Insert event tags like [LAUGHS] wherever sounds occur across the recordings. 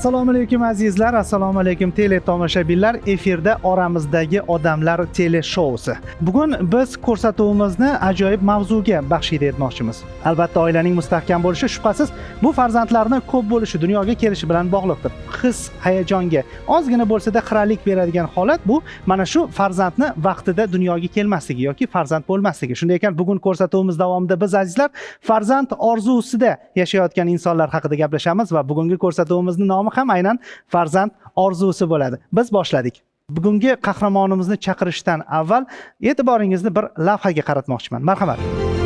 assalomu alaykum azizlar. Assalomu alaykum tele tomoshabinlar. Efirda oramizdagi odamlar tele shousi bugun biz ko'rsatuvimizni ajoyib mavzuga baxshida etmoqchimiz. Albatta oilaning mustahkam bo'lishi shubhasiz bu farzandlarni ko'p bo'lishi dunyoga kelishi bilan bog'liqdir. His hayajonga ozgina bo'lsada xiralik beradigan holat bu mana shu farzandni vaqtida dunyoga kelmasligi yoki farzand bo'lmasligi. Shunday ekan bugun ko'rsatuvimiz davomida biz azizlar farzand orzusida yashayotgan insonlar haqida gaplashamiz va bugungi ko'rsatuvimizni nomi ham aynan farzand orzusi bo'ladi. Biz boshladik. Bugungi qahramonimizni chaqirishdan avval e'tiboringizni bir lavhaga qaratmoqchiman. Marhamat.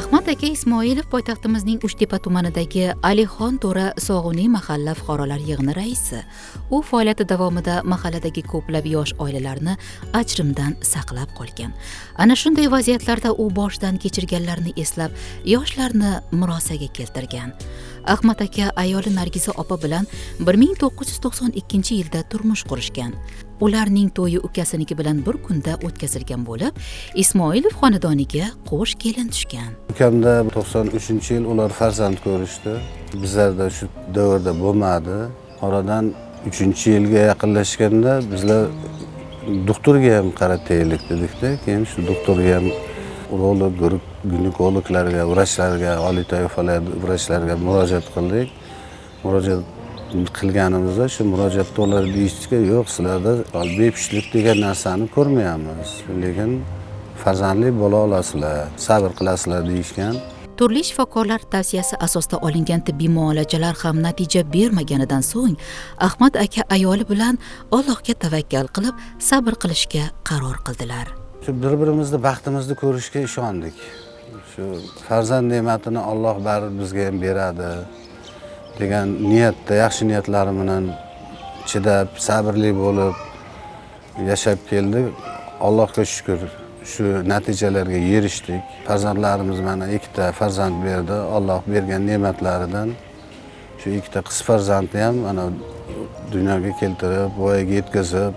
Ahmad aka ismoilov poytaxtimizning uchtepa tumanidagi alixon to'ra sog'uniy mahalla fuqarolar yig'ini raisi. U faoliyati davomida mahalladagi ko'plab yosh oilalarni ajrimdan saqlab qolgan. Ana shunday vaziyatlarda u boshdan kechirganlarini eslab yoshlarni murosaga keltirgan. Ahmad aka ayoli nargiza opa bilan 1992 yilda turmush qurishgan. Ularning to'yi ukasiniki bilan bir kunda o'tkazilgan bo'lib ismoilov xonadoniga qo'sh kelin tushgan. Ukamda to'qson uchinchi yil ular farzand ko'rishdi. Bizlarda shu davrda bo'lmadi. Oradan uchinchi yilga yaqinlashganda bizlar doktorga ham qarataylik dedikda keyin shu doktorga ham urolog ginekologlarga vrachlarga oliy toifali vrachlarga murojaat qildik. Murojaat qilganimizda shu murojaatda ular deyishdiki yo'q sizlarda bepushtlik degan narsani ko'rmayapmiz lekin farzandli bo'la olasizlar sabr qilasizlar deyishgan. Turli shifokorlar tavsiyasi asosida olingan tibbiy muolajalar ham natija bermaganidan so'ng ahmad aka ayoli bilan allohga tavakkal qilib sabr qilishga qaror qildilar. Shu bir birimizni baxtimizni ko'rishga ishondik. Shu farzand ne'matini olloh baribir bizga ham beradi degan niyatda yaxshi niyatlari bilan chidab sabrli bo'lib yashab keldik allohga shukur shu natijalarga erishdik. Farzandlarimiz mana ikkita farzand berdi. Olloh bergan ne'matlaridan shu ikkita qiz farzandni ham mana dunyoga keltirib voyaga yetkazib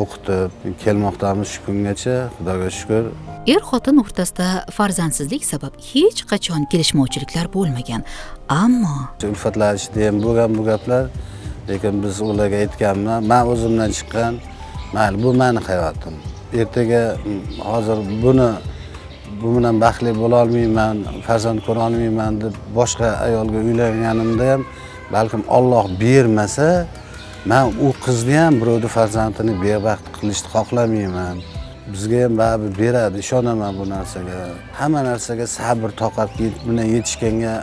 o'qitib kelmoqdamiz shu kungacha. Xudoga shukur er xotin o'rtasida farzandsizlik sabab hech qachon kelishmovchiliklar bo'lmagan. Ammo ulfatlanishda ham bo'lgan bu gaplar lekin biz ularga aytganman man o'zimdan chiqqan mayli bu mani hayotim. Ertaga hozir buni bu bilan baxtli bo'lolmayman farzand ko'rolmayman deb boshqa ayolga uylanganimda ham balkim olloh bermasa man u qizni ham birovni farzandini bebaxt qilishni xohlamayman. Bizga ham baribir beradi ishonaman bu narsaga. Hamma narsaga sabr toqat bilan yetishganga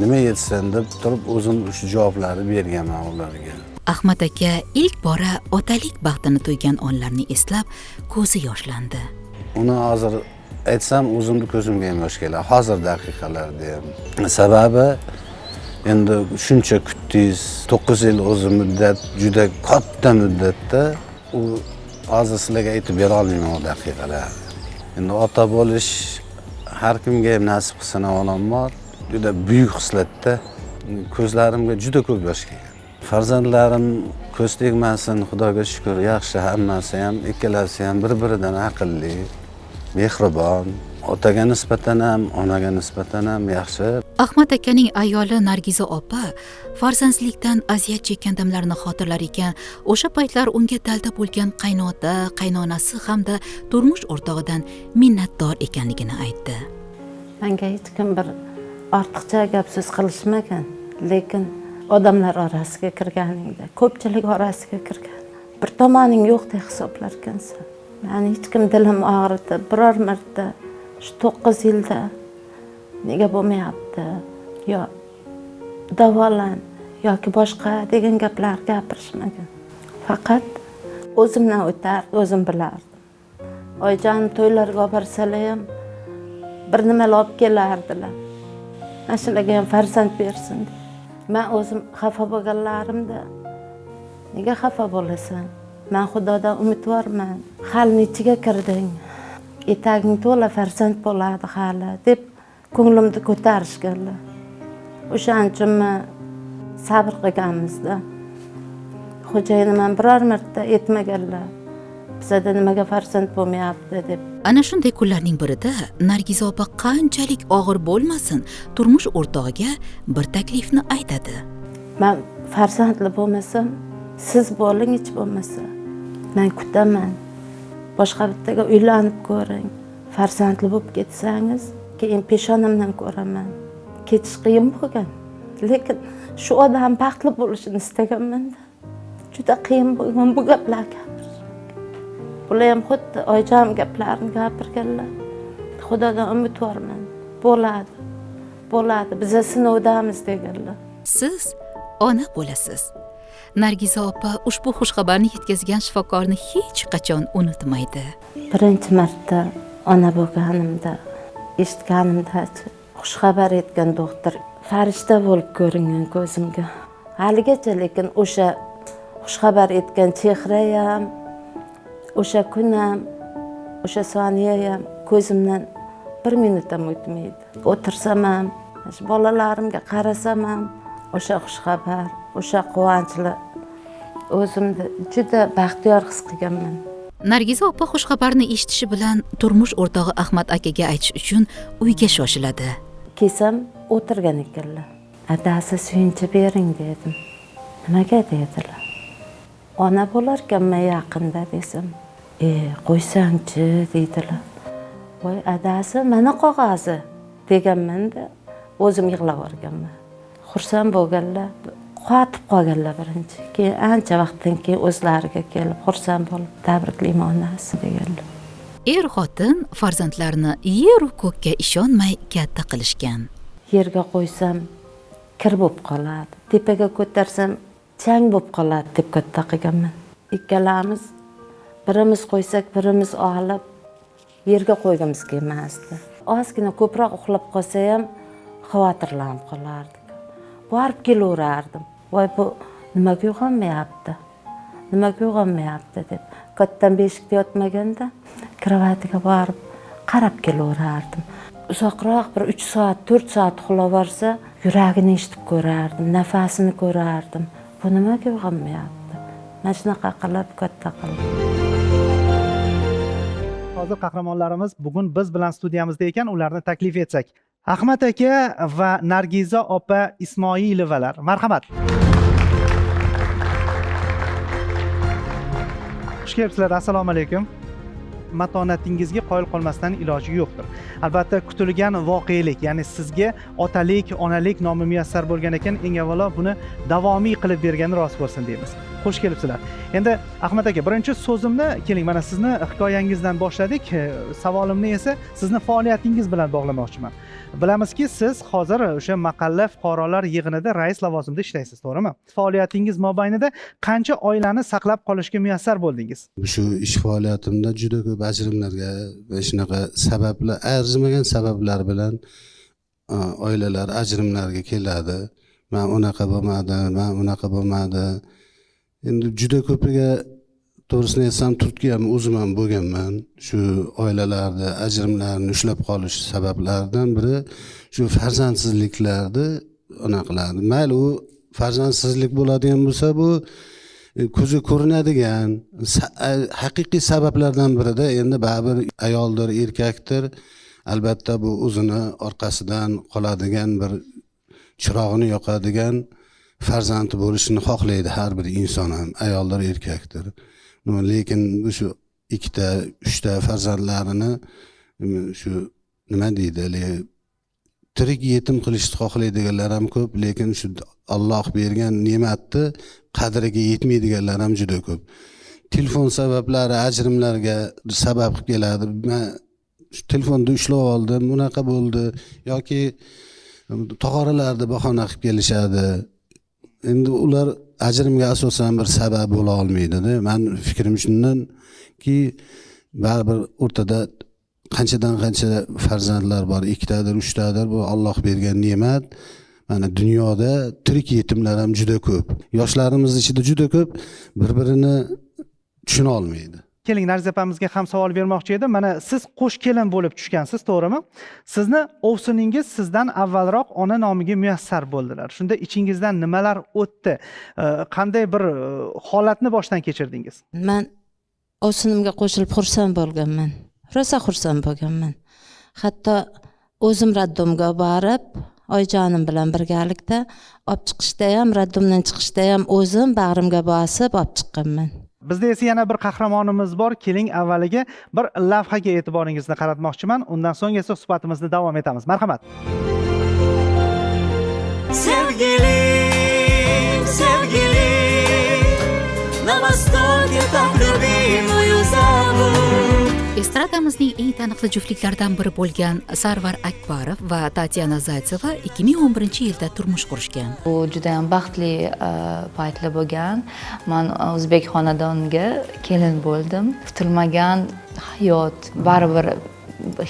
nima yetsin deb turib o'zim shu javoblarni berganman ularga. Ahmad aka ilk bora otalik baxtini to'ygan onlarni eslab ko'zi yoshlandi. Uni hozir aytsam o'zimni ko'zimga ham yosh keladi. Hozir daqiqalarda ham. Sababi endi shuncha kutdingiz to'qqiz yil o'zi muddat juda katta muddatda u hozir sizlarga aytib bera olmayman u daqiqalarni endi ota bo'lish har kimga ham nasib qilsin avvalambor juda buyuk hislatda ko'zlarimga juda ko'p yosh kelgan. Farzandlarim ko'z tegmasin xudoga shukur yaxshi hammasi ham ikkalasi ham bir biridan aqlli mehribon otaga nisbatan ham onaga nisbatan ham yaxshi. Ahmad akaning ayoli nargiza opa farzandsizlikdan aziyat chekkan damlarini xotirlar ekan. O'sha paytlar unga dalda bo'lgan qaynota qaynonasi hamda turmush o'rtog'idan minnatdor ekanligini aytdi. Manga hech kim bir ortiqcha gap so'z qilishmagan lekin odamlar orasiga kirganingda ko'pchilik orasiga kirgan bir tomoning yo'qdek hisoblarkansan mani hech kim dilim og'ridi biror marta shu to'qqiz yilda nega bo'lmayapti? Yo davolan yoki boshqa degan gaplar gapirishmagan. Faqat o'zimdan o'tar o'zim bilardim. Oyijon to'ylarga olib borsalar ham bir nimalar olib kelardilar. Mana shularga ham farzand bersin deb. Man o'zim xafa bo'lganlarimda nega xafa bo'lasan? Man xudodan umidvorman. Hali nechiga kirding. Etaging to'la farzand bo'ladi hali deb ko'nglimni ko'tarishganlar o'shaning uchun sabr qilganmizda. Xo'jayinim ham biror marta aytmaganlar bizada nimaga farzand bo'lmayapti deb. Ana shunday kunlarning birida nargiza opa qanchalik og'ir bo'lmasin turmush o'rtog'iga bir taklifni aytadi. Man farzandli bo'lmasam siz bo'ling hech bo'lmasa man kutaman. Boshqa bittaga uylanib ko'ring farzandli bo'lib ketsangiz keyin peshonamdan ko'raman. Ketish qiyin bo'lgan. Lekin shu odam baxtli bo'lishini istaganmanda juda qiyin bo'lgan bu gaplar gapirish bular ham xuddi oyijon gaplarini gapirganlar. Xudodan umidvorman. Bo'ladi. Bo'ladi. Biza sinovdamiz deganlar. Siz ona bo'lasiz. Nargiza opa ushbu xushxabarni yetkazgan shifokorni hech qachon unutmaydi. Birinchi marta ona bo'lganimda eshitganimdachi xushxabar aytgan doktor farishta bo'lib ko'ringan ko'zimga. Haligacha lekin o'sha xushxabar aytgan chehra ham o'sha kun ham o'sha soniya ham ko'zimdan bir minut ham o'tmaydi o'tirsam ham bolalarimga qarasam ham o'sha xushxabar o'sha quvonchli o'zimni juda baxtiyor his qilganman. Nargiza opa xushxabarni eshitishi bilan turmush o'rtog'i ahmad akaga aytish uchun uyga shoshiladi. Kelsam o'tirgan ekanlar. Adasi suyunchi bering dedim. Nimaga dedilar? Ona bo'larkanman yaqinda desam. E qo'ysangchi deydilar. Voy adasi mana qog'ozi deganmanda o'zim yig'lab yuborganman xursand bo'lganlar. Qotib qolganlar birinchi. Keyin ancha vaqtdan keyin o'zlariga kelib xursand bo'lib tabriklayman onasi deganlar. Er xotin farzandlarini yeru ko'kka ishonmay katta qilishgan. Yerga qo'ysam kir bo'lib qoladi. Tepaga ko'tarsam chang bo'lib qoladi deb katta qilganman. Ikkalamiz birimiz qo'ysak birimiz olib yerga qo'ygimiz kelmasdi ozgina ko'proq uxlab qolsa ham xavotirlanib qolardik. Borib kelaverardim voy bu nimaga uyg'onmayapti nimaga uyg'onmayapti deb kattadan beshikda yotmaganda kravatiga borib qarab kelaverardim. Uzoqroq bir uch soat to'rt soat uxlaversa yuragini eshitib ko'rardim nafasini ko'rardim. Bu nimaga uyg'onmayapti mana shunaqa qilib katta qildim hozir qahramonlarimiz bugun biz bilan studiyamizda ekan ularni taklif etsak. Ahmad aka va nargiza opa ismoilovalar marhamat. Xush kelibsizlar assalomu alaykum. Matonatingizga qoyil qolmasdan iloji yo'qdir. Albatta kutilgan voqelik ya'ni sizga otalik onalik nomi muyassar bo'lgan ekan eng avvalo buni davomiy qilib bergani rost bo'lsin deymiz. Xush kelibsizlar. Endi ahmad aka birinchi so'zimni keling. Mana sizni hikoyangizdan boshladik. Savolimni esa sizni faoliyatingiz bilan bog'lamoqchiman. Bilamizki siz hozir o'sha mahalla fuqarolar yig'inida rais lavozimida ishlaysiz to'g'rimi? Faoliyatingiz mobaynida qancha oilani saqlab qolishga muyassar bo'ldingiz? Shu ish faoliyatimda juda ko'p ajrimlarga va shunaqa sabablar arzimagan sabablar bilan e, oilalar ajrimlarga keladi. Man unaqa bo'lmadi man unaqa bo'lmadi endi juda ko'piga to'g'risini aytsam turtki ham o'zim ham bo'lganman. Shu oilalarni ajrimlarni ushlab qolish sabablaridan biri shu farzandsizliklarni unaqa qiladi. Mayli u farzandsizlik bo'ladigan bo'lsa bu e, ko'zga ko'rinadigan haqiqiy sabablardan birida endi baribir ayoldir erkakdir albatta bu o'zini orqasidan qoladigan bir chirog'ini yoqadigan farzandi bo'lishini xohlaydi har bir inson ham ayoldir erkakdir. Lekin shu ikkita uchta farzandlarini shu nima deydi tirik yetim qilishni xohlaydiganlar ham ko'p lekin shu olloh bergan ne'matni qadriga yetmaydiganlar ham juda ko'p. Telefon sabablari ajrimlarga sabab qilib keladi man telefonni ushlab oldim bunaqa bo'ldi yoki tog'oralarni bahona qilib kelishadi endi ular ajrimga asosan bir sabab bo'la olmaydida. Man fikrim shundanki baribir o'rtada qanchadan qancha farzandlar bor ikkitadir uchtadir bu olloh bergan ne'mat. Mana dunyoda tirik yetimlar ham juda ko'p. Yoshlarimiz ichida juda ko'p bir birini tushuna olmaydi keling nargiza opamizga ham savol bermoqchi edim. Mana siz qo'sh kelin bo'lib tushgansiz to'g'rimi? Sizni ovsiningiz sizdan avvalroq ona nomiga muyassar bo'ldilar. Shunda ichingizdan nimalar o'tdi? Qanday bir e, holatni boshdan kechirdingiz? Man ovsinimga qo'shilib xursand bo'lganman. Rosa xursand bo'lganman. Hatto o'zim raddomga borib oyijonim bilan birgalikda olib chiqishda ham роддомdan chiqishda ham o'zim bag'rimga bosib olib chiqqanman. Bizda esa yana bir qahramonimiz bor. Keling avvaliga bir lavhaga e'tiboringizni qaratmoqchiman. Undan so'ng esa suhbatimizni davom etamiz. Marhamat. Sevgilim, sevgilim на востоке так любимую зовут estradamizning eng taniqli juftliklaridan biri bo'lgan sarvar akbarov va tatyana zaytseva 2011 yilda turmush qurishgan. Bu juda ham baxtli e, paytlar bo'lgan. Man e, o'zbek xonadoniga kelin bo'ldim. Kutilmagan hayot baribir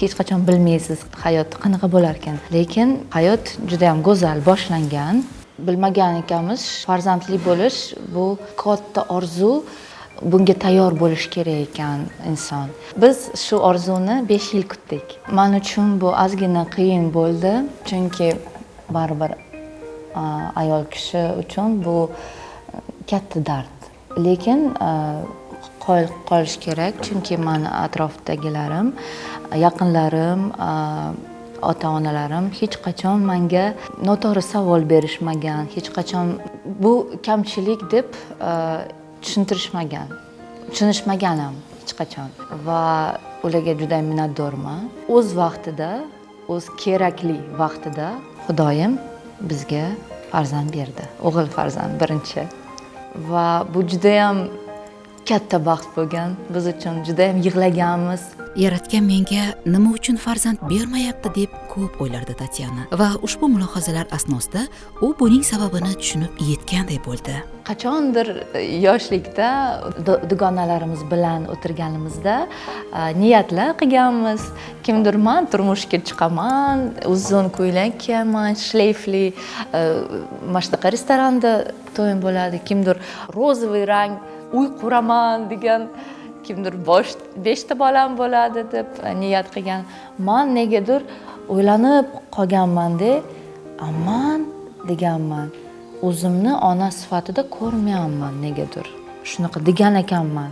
hech qachon bilmaysiz hayot qanaqa bo'lar ekan. Lekin hayot juda ham go'zal boshlangan. Bilmagan ekanmiz farzandli bo'lish bu katta orzu. Bunga tayyor bo'lish kerak ekan inson. Biz shu orzuni besh yil kutdik. Man uchun bu ozgina qiyin bo'ldi chunki baribir ayol kishi uchun bu e, katta dard. Lekin e, qoyil qolish kerak chunki mani atrofdagilarim yaqinlarim ota onalarim hech qachon menga noto'g'ri savol berishmagan hech qachon bu kamchilik deb e, tushuntirishmagan tushunishmagan ham hech qachon va ularga juda minnatdorman. O'z vaqtida o'z kerakli vaqtida xudoyim bizga farzand berdi. O'g'il farzand birinchi. Va bu judayam katta baxt bo'lgan. Biz uchun judayam yig'laganmiz. Yaratgan menga nima uchun farzand bermayapti deb ko'p o'ylardi tatyana va ushbu mulohazalar asnosida u buning sababini tushunib yetganday bo'ldi. Qachondir yoshlikda du- dugonalarimiz bilan o'tirganimizda e, niyatlar qilganmiz. Kimdir man turmushga chiqaman uzun ko'ylak kiyaman shleifli e, mana shunaqa restoranda to'yim bo'ladi. Kimdir rozовый rang uy quraman degan kimdir bosh beshta bolam bo'ladi deb niyat qilgan. Man negadir o'ylanib qolganmanda aman deganman. O'zimni ona sifatida ko'rmayapman negadir. Shunaqa degan ekanman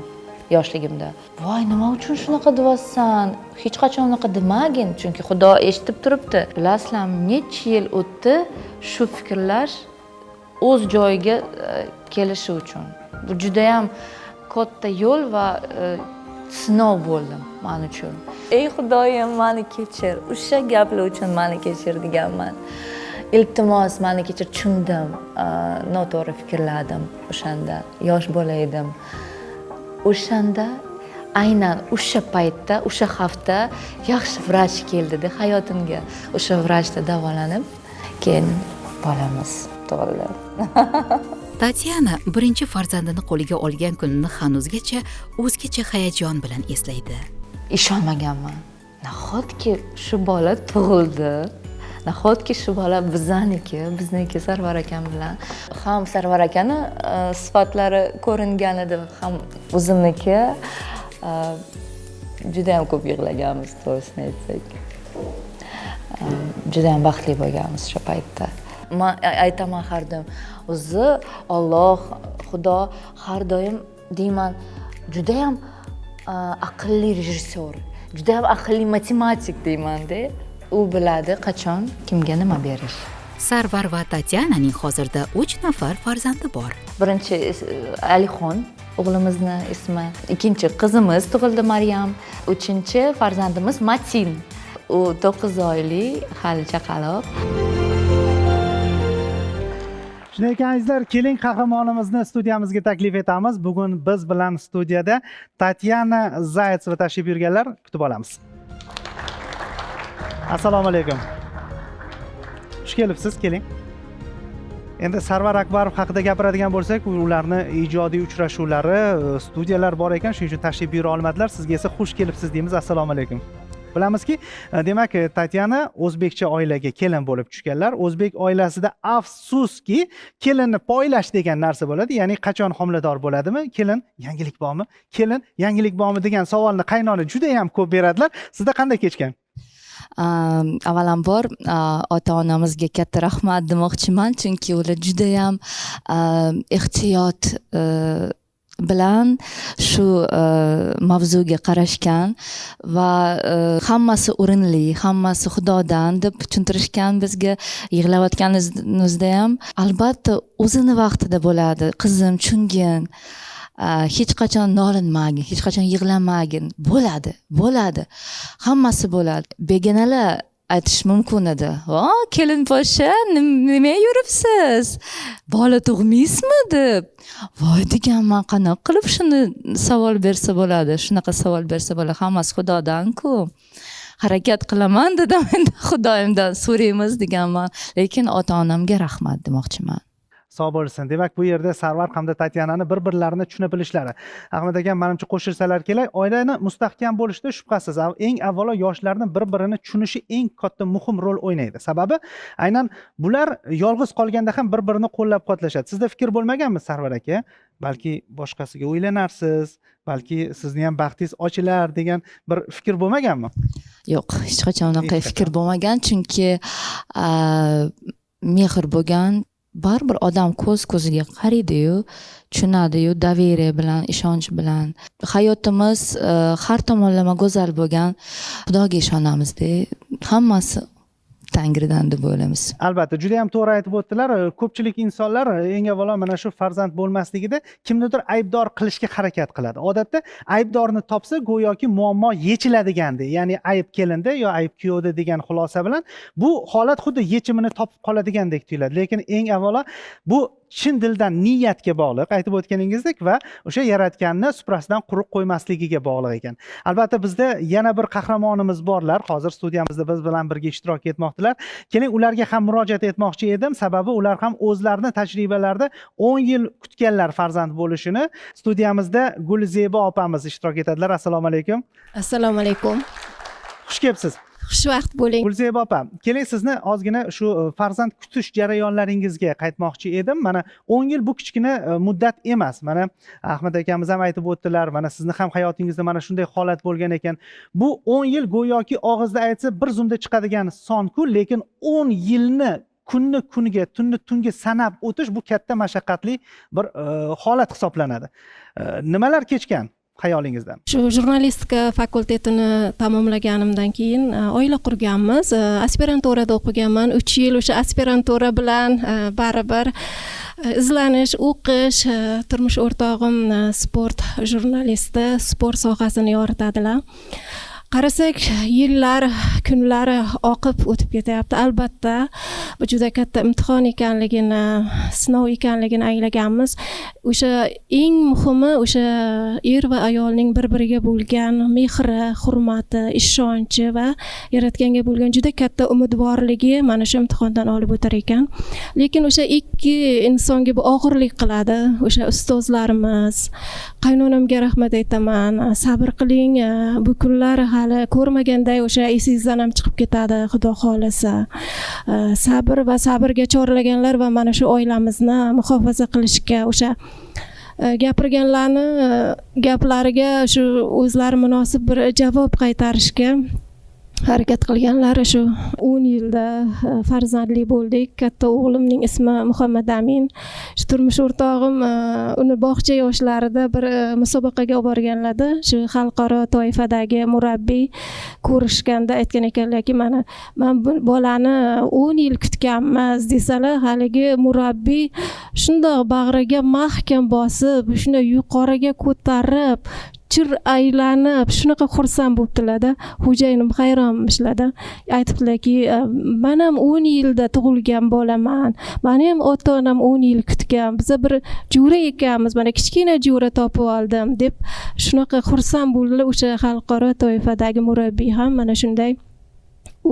yoshligimda. Voy nima uchun shunaqa deyapsan? Hech qachon unaqa demagin chunki xudo eshitib turibdi. Bilasizlarmi necha yil o'tdi shu fikrlar o'z joyiga e, kelishi uchun. Bu judayam katta yo'l va e, sinov bo'ldi man uchun. Ey xudoyim mani kechir. O'sha gaplar uchun mani kechir deganman. Iltimos mani kechir. Tushundim e, noto'g'ri fikrladim. O'shanda yosh bola edim. O'shanda aynan o'sha paytda o'sha hafta yaxshi vrach keldida hayotimga o'sha vrachda davolanib keyin bolamiz. Tug'ildi [LAUGHS] tatyana birinchi farzandini qo'liga olgan kunini hanuzgacha o'zgacha hayajon bilan eslaydi. Ishonmaganman. Nahotki shu bola tug'ildi? Nahotki shu bola bizaniki bizniki sarvar akam bilan? Ham sarvar akani e, sifatlari ko'ringan edi ham o'zimniki. E, judayam ko'p yig'laganmiz to'g'risini aytsak. E, judayam baxtli bo'lganmiz o'sha paytda man ay- aytaman har doim. O'zi olloh xudo har doim deyman judayam aqlli rejissyor judayam aqlli matematik deymanda u biladi qachon kimga nima berish. Sarvar va tatyananing hozirda uch nafar farzandi bor. Birinchi alixon o'g'limizni ismi ikkinchi qizimiz tug'ildi maryam uchinchi farzandimiz matin. U to'qqiz oyli hali chaqaloq shunday ekan azizlar keling qahramonimizni studiyamizga taklif etamiz. Bugun biz bilan studiyada tatyana zaytseva tashrif buyurganlar kutib olamiz. Assalomu alaykum. Xush kelibsiz keling. Endi sarvar akbarov haqida gapiradigan bo'lsak ularni ijodiy uchrashuvlari e, studiyalar bor ekan shuning uchun tashrif buyura olmadilar. Sizga esa xush kelibsiz deymiz. Assalomu alaykum. Bilamizki e, demak e, tatyana o'zbekcha oilaga kelin bo'lib tushganlar. O'zbek oilasida afsuski kelinni poylash degan narsa bo'ladi. Ya'ni qachon homilador bo'ladimi? Kelin yangilik bormi? Kelin yangilik bormi degan savolni qaynona judayam ko'p beradilar. Sizda qanday kechgan? Avvalambor ota onamizga katta rahmat demoqchiman. Chunki ular judayam ehtiyot e, bilan shu e, mavzuga qarashgan va e, hammasi o'rinli hammasi xudodan deb tushuntirishgan bizga yig'layotganimizda ham albatta o'zini vaqtida bo'ladi. Qizim tushungin e, hech qachon nolinmagin hech qachon yig'lamagin. Bo'ladi bo'ladi. Hammasi bo'ladi. Begonalar aytish mumkin edi. O kelinposhsha nima yuribsiz? Bola tug'maysizmi deb. Voy deganman qanaqa qilib shuni savol bersa bo'ladi? Shunaqa savol bersa bo'ladi? Hammasi xudodanku. Harakat qilaman dedim. [LAUGHS] Endi xudoyimdan so'raymiz deganman lekin ota onamga rahmat demoqchiman. Sog' bo'lsin. Demak bu yerda sarvar hamda tatyanani bir birlarini tushuna bilishlari. Ahmad akam manimcha qo'shilsalar kerak oilani mustahkam bo'lishida shubhasiz. Eng avvalo yoshlarni bir birini tushunishi eng katta muhim rol o'ynaydi. Sababi aynan bular yolg'iz qolganda ham bir birini qo'llab quvvatlashadi sizda fikr bo'lmaganmi sarvar aka? Balki boshqasiga uylanarsiz balki sizni ham baxtingiz ochilar degan bir fikr bo'lmaganmi? Yo'q hech qachon unaqa fikr bo'lmagan. Chunki mehr bo'lgan baribir odam ko'z ko'ziga qaraydiyu tushunadiyu доверие bilan ishonch bilan. Hayotimiz e, har tomonlama go'zal bo'lgan. Xudoga ishonamizda hammasi tangridan deb o'ylaymiz albatta juda yam to'g'ri aytib o'tdilar. Ko'pchilik insonlar eng avvalo mana shu farzand bo'lmasligida kimnidir aybdor qilishga harakat qiladi. Odatda aybdorni topsa go'yoki muammo yechiladigandek ya'ni ayb kelinda yo ayb kuyovda degan xulosa bilan bu holat xuddi yechimini topib qoladigandek tuyuladi. Lekin eng avvalo bu chin dildan niyatga bog'liq aytib o'tganingizdek va o'sha yaratganni suprasidan quruq qo'ymasligiga bog'liq ekan. Albatta bizda yana bir qahramonimiz borlar. Hozir studiyamizda biz bilan birga ishtirok etmoqdalar keling ularga ham murojaat etmoqchi edim. Sababi ular ham o'zlarini tajribalarida o'n yil kutganlar farzand bo'lishini. Studiyamizda gulzeba opamiz ishtirok etadilar. Assalomu alaykum. Assalomu alaykum. Xush kelibsiz xushvaqt bo'ling. Gulzeba opa keling sizni ozgina shu e, farzand kutish jarayonlaringizga qaytmoqchi edim. Mana o'n yil bu kichkina e, muddat emas. Mana ahmad akamiz ham aytib o'tdilar mana sizni ham hayotingizda mana shunday holat bo'lgan ekan. Bu o'n yil go'yoki og'izda aytsa bir zumda chiqadigan sonku lekin o'n yilni kunni kuniga tunni tunga sanab o'tish bu katta mashaqqatli bir e, holat hisoblanadi. Nimalar kechgan? Xayolingizdan. Shu jurnalistika fakultetini e, tamomlaganimdan keyin e, oila qurganmiz. E, aspiranturada o'qiganman. Uch yil o'sha aspirantura bilan baribir izlanish o'qish turmush o'rtog'im sport jurnalisti sport sohasini yoritadilar. Qarasak yillar kunlar oqib o'tib ketyapti. Albatta bu juda katta imtihon ekanligini sinov ekanligini anglaganmiz. O'sha eng muhimi o'sha er va ayolning bir biriga bo'lgan mehri hurmati ishonchi va yaratganga bo'lgan juda katta umidvorligi mana shu imtihondan olib o'tar ekan. Lekin o'sha ikki insonga bu og'irlik qiladi. O'sha ustozlarimiz qaynonamga rahmat aytaman. Sabr qiling bu kunlar hali ko'rmaganday o'sha esingizdan ham chiqib ketadi xudo xohlasa. Sabr va sabrga chorlaganlar va mana shu oilamizni muhofaza qilishga o'sha e, gapirganlarni e, gaplariga shu o'zlari munosib bir javob qaytarishga harakat qilganlari shu o'n yilda e, farzandli bo'ldik. Katta o'g'limning ismi muhammad amin. Shu turmush o'rtog'im e, uni bog'cha yoshlarida bir e, musobaqaga olib borganlarda shu xalqaro toifadagi murabbiy ko'rishganda aytgan ekanlarki mana man bu bolani o'n yil kutganmiz desalar haligi murabbiy shundoq bag'riga mahkam bosib shunday yuqoriga ko'tarib chir aylanib shunaqa xursand bo'libdilarda xo'jayinim hayronmishlarda aytibdilarki "E, man ham o'n yilda tug'ilgan bolaman. Mani ham ota onam o'n yil kutgan. Biza bir jo'ra ekanmiz mana kichkina jo'ra topib oldim deb shunaqa xursand bo'ldilar o'sha xalqaro toifadagi murabbiy ham. Mana shunday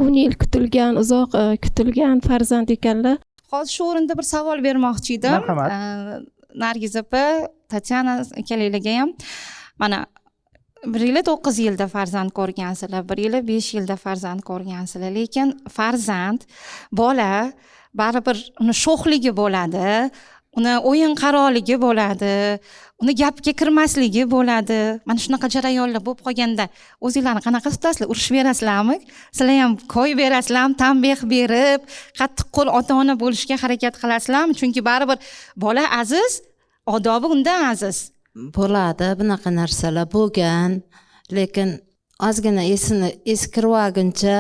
o'n yil kutilgan uzoq e, kutilgan farzand ekanlar. Hozir shu o'rinda bir savol bermoqchi edim. Marhamat. Eh, nargiz opa tatyana akalarga ham mana bir yili to'qqiz yilda farzand ko'rgansizlar bir yili besh yilda farzand ko'rgansizlar lekin farzand bola baribir uni sho'xligi bo'ladi uni o'yin qaroligi bo'ladi uni gapga kirmasligi bo'ladi. Mana shunaqa jarayonlar bo'lib qolganda o'zinglarni qanaqa tutasizlar? Urushib berasizlarmi? Sizlar ham koy berasizlarmi? Tanbeh berib qattiqqo'l ota ona bo'lishga harakat qilasizlarmi? Chunki baribir bola aziz odobi undan aziz. Bo'ladi bunaqa narsalar bo'lgan. Lekin ozgina esini esi kirvolguncha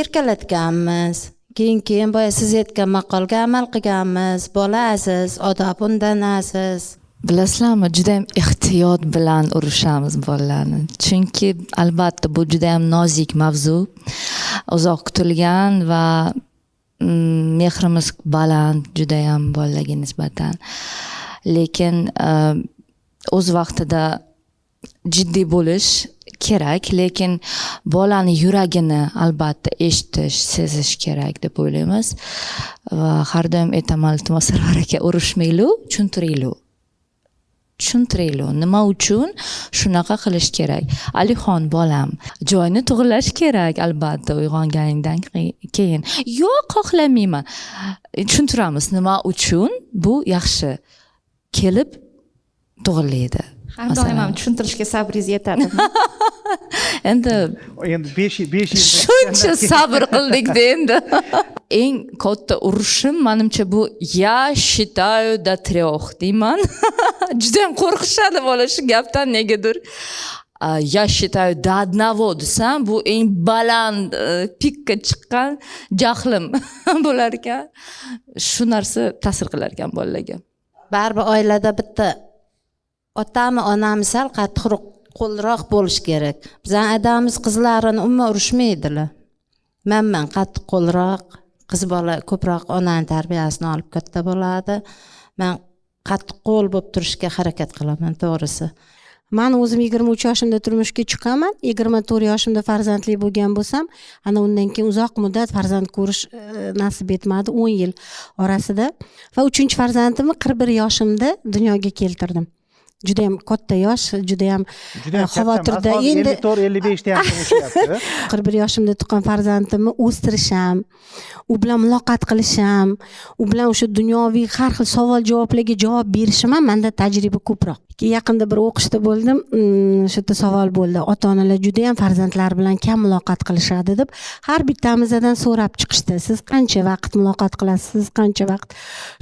erkalatganmiz. Keyin keyin boya siz aytgan maqolga amal qilganmiz. Bola aziz odob undan aziz bilasizlarmi judayam ehtiyot bilan urishamiz bolalarni. Chunki albatta bu judayam nozik mavzu. Uzoq kutilgan va mm, mehrimiz baland judayam bolalarga nisbatan. Lekin eh, o'z vaqtida jiddiy bo'lish kerak lekin bolani yuragini albatta eshitish sezish kerak deb o'ylaymiz. Va har doim aytaman iltimos [LAUGHS] sarvar aka urushmanglu tushuntiringlu tushuntiringlu nima uchun? Shunaqa qilish kerak. Alixon bolam joyni to'g'irlash kerak albatta uyg'onganingdan keyin. Yo'q xohlamayman. Tushuntiramiz. Nima uchun? Bu yaxshi. Kelib to'g'irlaydi har doim ham tushuntirishga sabringiz yetadi [LAUGHS] endi endi 5 yil 5 yil [LAUGHS] shuncha sabr qildikda endi. [LAUGHS] Eng katta urushim manimcha bu я считаю до трех deyman. Judayam qo'rqishadi bola shu gapdan negadir. Я считаю до одного desam bu eng baland e, pikka chiqqan jahlim bo'lar ekan shu narsa ta'sir qilar ekan bolalarga. Baribir oilada bitta otami onami sal qattiqroq qo'lroq bo'lishi kerak. Bizani adamiz qizlarini umuman urushmaydilar. Manman qattiq qo'lroq qiz bola ko'proq onani tarbiyasini olib katta bo'ladi. Man qattiq qo'l bo'lib turishga harakat qilaman to'g'risi. Man o'zim yigirma uch yoshimda turmushga chiqaman yigirma to'rt yoshimda farzandli bo'lgan bo'lsam ana undan keyin uzoq muddat farzand ko'rish e, nasib etmadi o'n yil orasida. Va uchinchi farzandimni qirq bir yoshimda dunyoga keltirdim. Judayam katta yosh judayam juda ham xavotirda endi 54 55 da ham turmushyapti qirq bir yoshimda tuqqan farzandimni o'stirisham u bilan muloqot qilisham u bilan o'sha dunyoviy har xil savol javoblarga javob berishim ham manda tajriba ko'proq. Yaqinda bir o'qishda bo'ldim mm, shu yerda savol bo'ldi. Ota onalar judayam farzandlari bilan kam muloqot qilishadi deb har bittamizdan so'rab chiqishdi. Siz qancha vaqt muloqot qilasiz? Siz qancha vaqt?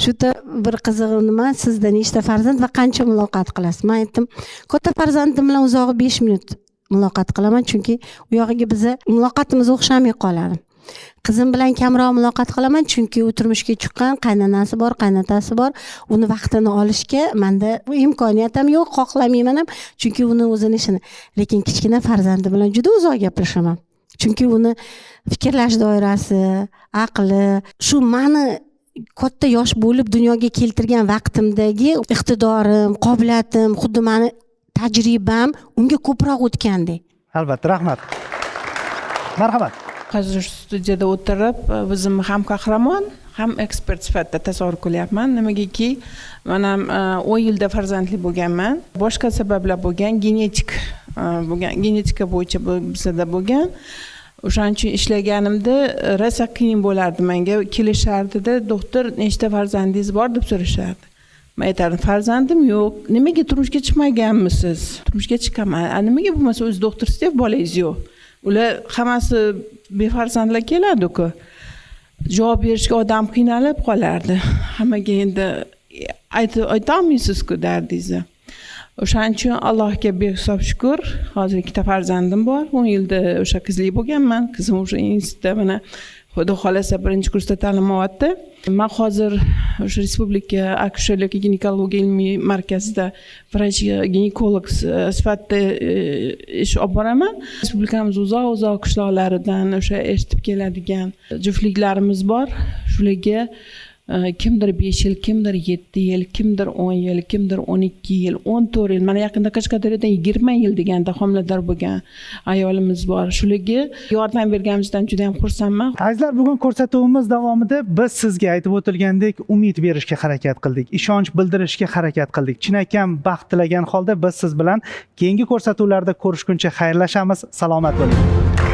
Shu yerda bir qizig'i nima? Sizda nechta farzand va qancha muloqot qilasiz rasman aytdim katta farzandim bilan uzog'i besh minut muloqot qilaman chunki u yog'iga bizni muloqotimiz o'xshamay qoladi qizim bilan kamroq muloqot qilaman chunki u turmushga chiqqan qaynonasi bor qaynotasi bor. Uni vaqtini olishga manda imkoniyat ham yo'q xohlamayman ham chunki uni o'zini ishini. Lekin kichkina farzandi bilan juda uzoq gaplashaman chunki uni fikrlash doirasi aqli shu mani katta yosh bo'lib dunyoga keltirgan vaqtimdagi iqtidorim qobiliyatim xuddi mani tajribam unga ko'proq o'tgandek albatta rahmat. Marhamat. Hozir studiyada o'tirib e, o'zimni ham qahramon ham ekspert sifatida tasavvur qilyapman. Nimagaki man ham e, o'n yilda farzandli bo'lganman. Boshqa sabablar bo'lgan genetik e, bo'lgan genetika bo'yicha bizada bo'lgan o'shaning uchun ishlaganimda e, rosa qiyin bo'lardi menga. Kelishardida doktor nechta farzandingiz bor deb so'rashardi. Man aytardim farzandim yo'q nimaga turmushga chiqmaganmisiz? Turmushga chiqaman. A nimaga bo'lmasa o'zi doktorsiz bolangiz yo'q. Ular hammasi befarzandlar keladiku. Javob berishga odam qiynalib qolardi. Hammaga endi aytib aytolmaysizku dardingizni o'shaning uchun allohga behisob shukur hozir ikkita farzandim bor. o'n yilda o'sha qizli bo'lganman. Qizim o'sha institutda mana xudo xohlasa birinchi kursda ta'lim olyapti man hozir o'sha respublika akusherlik ginekologiya ilmiy markazida vrach ginekolog e, sifatida e, ish olib boraman. Respublikamiz uzoq uzoq qishloqlaridan o'sha eshitib keladigan juftliklarimiz bor. Shularga kimdir besh yil kimdir yetti yil kimdir o'n yil kimdir o'n ikki yil o'n to'rt yil. Mana yaqinda qashqadaryodan yigirma yil deganda homilador bo'lgan ayolimiz bor. Shularga yordam berganimizdan juda yam xursandman. Azizlar bugun ko'rsatuvimiz davomida biz sizga aytib o'tilgandek umid berishga harakat qildik ishonch bildirishga harakat qildik. Chinakam baxt tilagan holda biz siz bilan keyingi ko'rsatuvlarda ko'rishguncha xayrlashamiz. Salomat bo'ling.